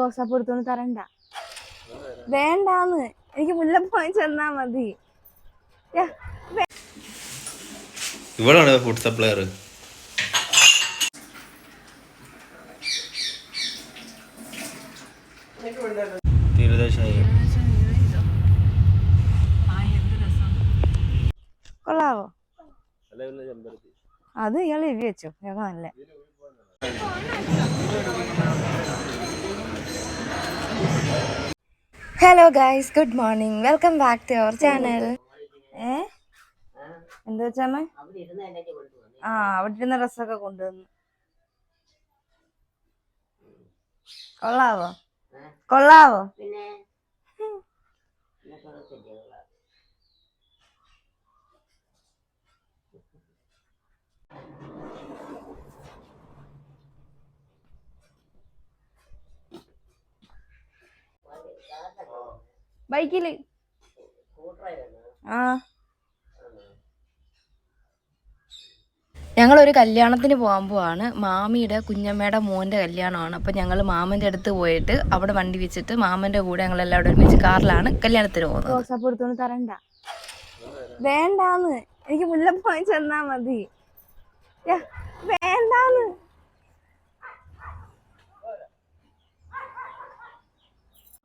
റോസാപ്പ് എടുത്തോണ്ട് തരണ്ട. വേണ്ടാന്ന്. എനിക്ക് മുല്ലപ്പൂ ചെന്നാ മതി. യാ, ഇവിടാണ് ഫുഡ് സപ്ലയർ കൊള്ളാവോ? അത് ഇയാൾ എഴുതി വെച്ചു. ഞങ്ങൾ നല്ല hello guys good morning welcome back to our channel ഏ? എന്താ വെച്ചാമ്മ ആ അവിടെ ഇരുന്ന ഡ്രസ്സൊക്കെ കൊണ്ടുവന്നു. കൊള്ളാവോ? കൊള്ളാവോ? ബൈക്കിൽ. ആ. ഞങ്ങളൊരു കല്യാണത്തിന് പോകാൻ പോവാണ്. മാമിയുടെ കുഞ്ഞമ്മയുടെ മോന്റെ കല്യാണമാണ്. അപ്പോൾ ഞങ്ങൾ മാമന്റെ അടുത്ത് പോയിട്ട് അവിടെ വണ്ടി വെച്ചിട്ട് മാമന്റെ കൂടെ ഞങ്ങൾ എല്ലാവരും ഒരുമിച്ച് കാറിലാണ് കല്യാണത്തിന് പോകുന്നത്. തരണ്ട. വേണ്ടാന്ന്. എനിക്ക് മുല്ലപ്പൂ ചെന്നാൽ മതി. വേണ്ടാന്ന്.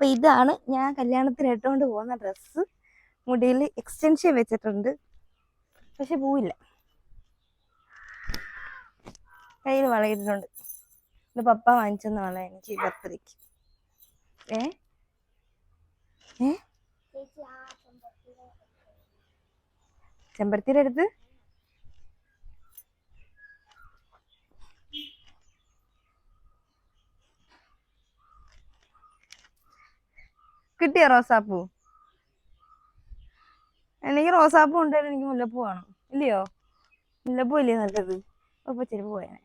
അപ്പൊ ഇതാണ് ഞാൻ കല്യാണത്തിന് ഇട്ടുകൊണ്ട് പോകുന്ന ഡ്രസ്സ്. മുടിയിൽ എക്സ്റ്റൻഷൻ വെച്ചിട്ടുണ്ട്. പക്ഷെ പോവില്ല. കയ്യിൽ വളയിട്ടുണ്ട് ഇത് പപ്പ വാങ്ങിച്ചെന്ന വള എനിക്ക് ബർത്ത്ഡേക്ക്. ഏ? ഏ? ചെമ്പരത്തിയുടെ അടുത്ത്? കിട്ടിയോ റോസാപ്പൂ. എനിക്ക് റോസാപ്പൂ ഉണ്ടായാലും എനിക്ക് മുല്ലപ്പൂ വേണം. ഇല്ലയോ? മുല്ലപ്പൂ ഇല്ലേ നല്ലത്? അപ്പൊ ചെരുപ്പ് പോയാനെ.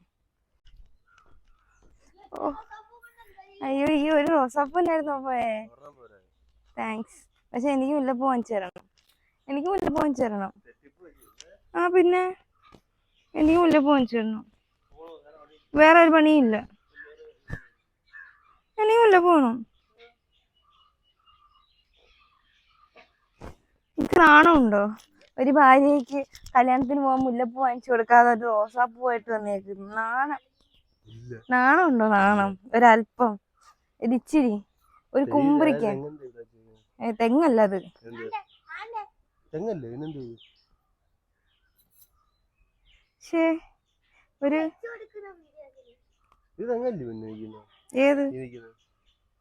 ഓ അയ്യോ ഈ ഒരു റോസാപ്പൂ ഉണ്ടായിരുന്നു പോയേ? താങ്ക്സ് പക്ഷെ എനിക്ക് മുല്ലപ്പൂ വാങ്ങിച്ചു തരണം. എനിക്ക് മുല്ലപ്പൂ വാങ്ങിച്ചു തരണം. ആ പിന്നെ? എനിക്ക് മുല്ലപ്പൂ വാങ്ങിച്ചു തരണം. വേറെ ഒരു പണിയില്ല എനിക്ക് മുല്ലപ്പൂ വേണം. നാണമുണ്ടോ ഒരു ഭാര്യയ്ക്ക് കല്യാണത്തിന് പോകാൻ മുല്ലപ്പൂ വാങ്ങിച്ചു കൊടുക്കാതെ ഒരു റോസാപ്പൂ ആയിട്ട് വന്നേക്കുന്നു നാണം. നാണമുണ്ടോ? നാണം. ഒരല്പം ഒരിച്ചിരി ഒരു കുമ്പറിക്ക തെങ്ങല്ല അത്. ഒരു ഏത്?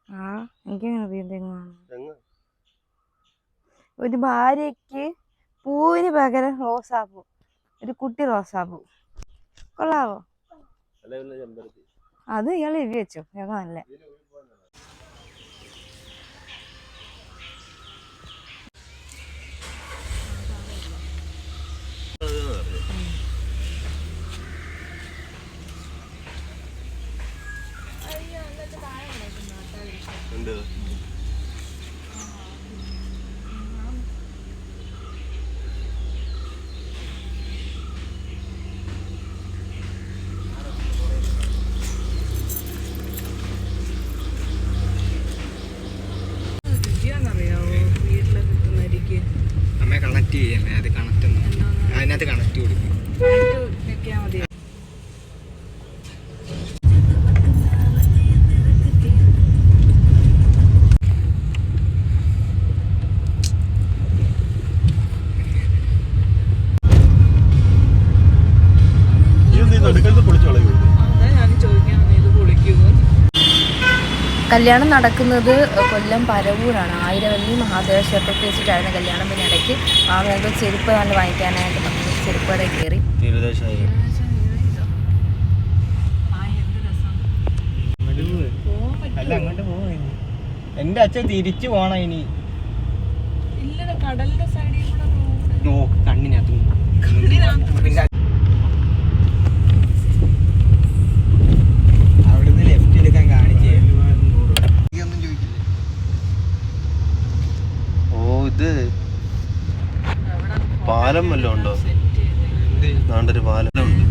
ആ എനിക്കങ്ങനെ തെങ്ങാണ്. തെങ്ങ് ഒരു ഭാര്യയ്ക്ക് പൂവിന് പകരം റോസാപ്പൂ ഒരു കുട്ടി റോസാപ്പൂ. കൊള്ളാവോ? അത് ഇയാൾ എഴുതി വെച്ചു. ഞങ്ങൾ നല്ല കല്യാണം നടക്കുന്നത് കൊല്ലം പരവൂരാണ്. ആയിരവല്ലി മഹാദേവ ക്ഷേത്രത്തിൽ വെച്ചിട്ടായിരുന്നു കല്യാണം. പിന്നെ ഇടയ്ക്ക് ആളുകൾക്ക് ചെരുപ്പ് നല്ല വാങ്ങിക്കാനായിട്ട് നമ്മൾ ചെരുപ്പ് കടയിൽ കയറി. തീരദേശായി അല്ല അങ്ങോട്ട് പോവാ ഇനി. എന്റെ അച്ഛൻ തിരിച്ചു പോണം ഇനി. കടലിന്റെ സൈഡിൽ കണ്ണിനകത്ത് ഇത് പാലം വല്ലതും ഉണ്ടോ? നാണ്ടൊരു പാലം ഉണ്ട്.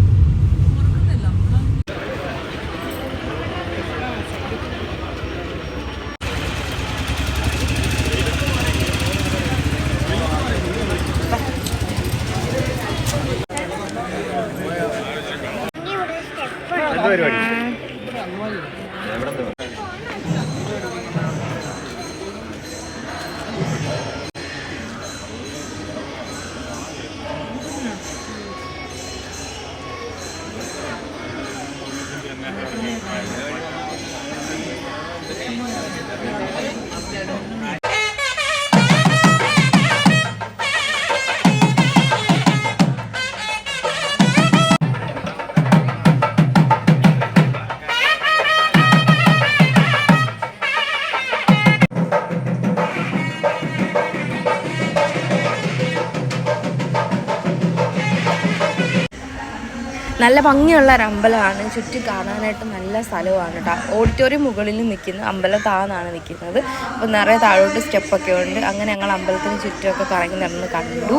നല്ല ഭംഗിയുള്ള ഒരു അമ്പലമാണ്. ചുറ്റും കാണാനായിട്ട് നല്ല സ്ഥലമാണ് കേട്ടോ ഓഡിറ്റോറിയം മുകളിൽ നിൽക്കുന്നു അമ്പലം താന്നാണ് നിൽക്കുന്നത്. അപ്പോൾ നിറയെ താഴോട്ട് സ്റ്റെപ്പൊക്കെ ഉണ്ട്. അങ്ങനെ ഞങ്ങൾ അമ്പലത്തിന് ചുറ്റുമൊക്കെ കറങ്ങി നടന്ന് കണ്ടു.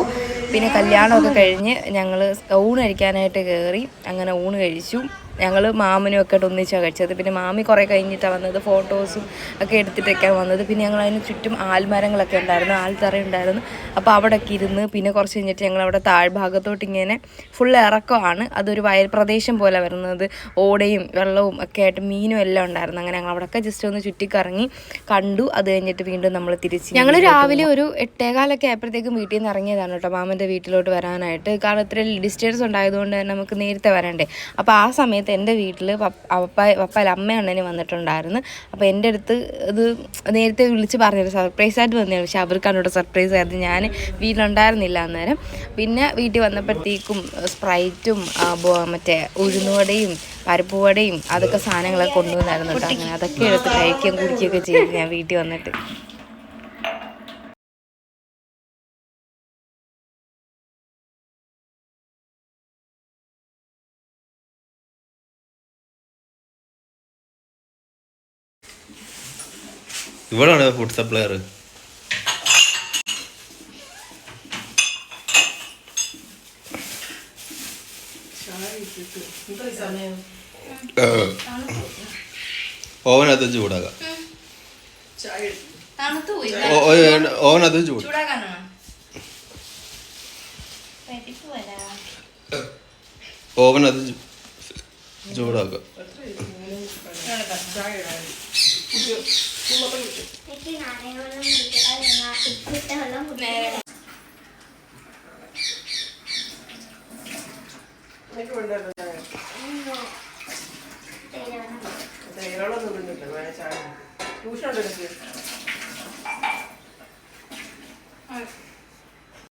പിന്നെ കല്യാണമൊക്കെ കഴിഞ്ഞ് ഞങ്ങൾ ഊണ് കഴിക്കാനായിട്ട് കയറി. അങ്ങനെ ഊണ് കഴിച്ചു. ഞങ്ങൾ മാമനും ഒക്കെ ആയിട്ട് ഒന്നിച്ചാണ് കഴിച്ചത് പിന്നെ മാമി കുറേ കഴിഞ്ഞിട്ടാണ് വന്നത് ഫോട്ടോസും ഒക്കെ എടുത്തിട്ടൊക്കെയാണ് വന്നത്. പിന്നെ ഞങ്ങൾ അതിന് ചുറ്റും ആൽമരങ്ങളൊക്കെ ഉണ്ടായിരുന്നു ആൽത്തറ ഉണ്ടായിരുന്നു. അപ്പോൾ അവിടെയൊക്കെ ഇരുന്ന് പിന്നെ കുറച്ച് കഴിഞ്ഞിട്ട് ഞങ്ങൾ അവിടെ താഴ്ഭാഗത്തോട്ട് ഇങ്ങനെ ഫുൾ ഇറക്കമാണ്. അതൊരു വയൽ പ്രദേശം പോലെ വരുന്നത്. ഓടയും വെള്ളവും ഒക്കെ ആയിട്ട് മീനും എല്ലാം ഉണ്ടായിരുന്നു. അങ്ങനെ ഞങ്ങൾ അവിടെയൊക്കെ ജസ്റ്റ് ഒന്ന് ചുറ്റിക്കറങ്ങി കണ്ടു. അത് കഴിഞ്ഞിട്ട് വീണ്ടും നമ്മൾ തിരിച്ച് ഞങ്ങൾ രാവിലെ ഒരു എട്ടേകാലൊക്കെ ആയപ്പോഴത്തേക്കും വീട്ടിൽ നിന്ന് ഇറങ്ങിയതാണ് കേട്ടോ മാമന്റെ വീട്ടിലോട്ട് വരാനായിട്ട്. കാരണം ഇത്ര ഡിസ്റ്റൻസ് ഉണ്ടായതുകൊണ്ട് തന്നെ നമുക്ക് നേരത്തെ വരണ്ടേ. അപ്പോൾ ആ സമയത്ത് എന്റെ വീട്ടിൽ പപ്പ അല്ല അമ്മ അണ്ണനും വന്നിട്ടുണ്ടായിരുന്നു. അപ്പോൾ എന്റെ അടുത്ത് ഇത് നേരത്തെ വിളിച്ച് പറഞ്ഞൊരു സർപ്രൈസ് ആയിട്ട് വന്നതാണ് പക്ഷെ അവർക്ക് അന്നോട് സർപ്രൈസ് ആയിരുന്നു ഞാൻ വീട്ടിലുണ്ടായിരുന്നില്ല അന്നേരം. പിന്നെ വീട്ടിൽ വന്നപ്പോഴത്തേക്കും സ്പ്രൈറ്റും മറ്റേ ഉഴുന്നുവടയും പരിപ്പുവടയും അതൊക്കെ സാധനങ്ങളൊക്കെ കൊണ്ടുവന്നായിരുന്നു അതൊക്കെ എടുത്ത് കഴിക്കുകയും കുടിക്കുകയൊക്കെ ചെയ്തു ഞാൻ വീട്ടിൽ വന്നിട്ട്. ഇവിടാണ് ഫുഡ് സപ്ലയർ ഓവനകത്ത് ചൂടാക്കാം. ഓ- ഓവനകത്ത് ചൂട്. ഓവനകത്ത് ചൂടാക്കാം. എനിക്ക് നാരങ്ങ വെള്ളം കുടിക്കുക ഉപ്പിട്ട വെള്ളം കുടിക്കുക ട്യൂഷൻ ഉണ്ട്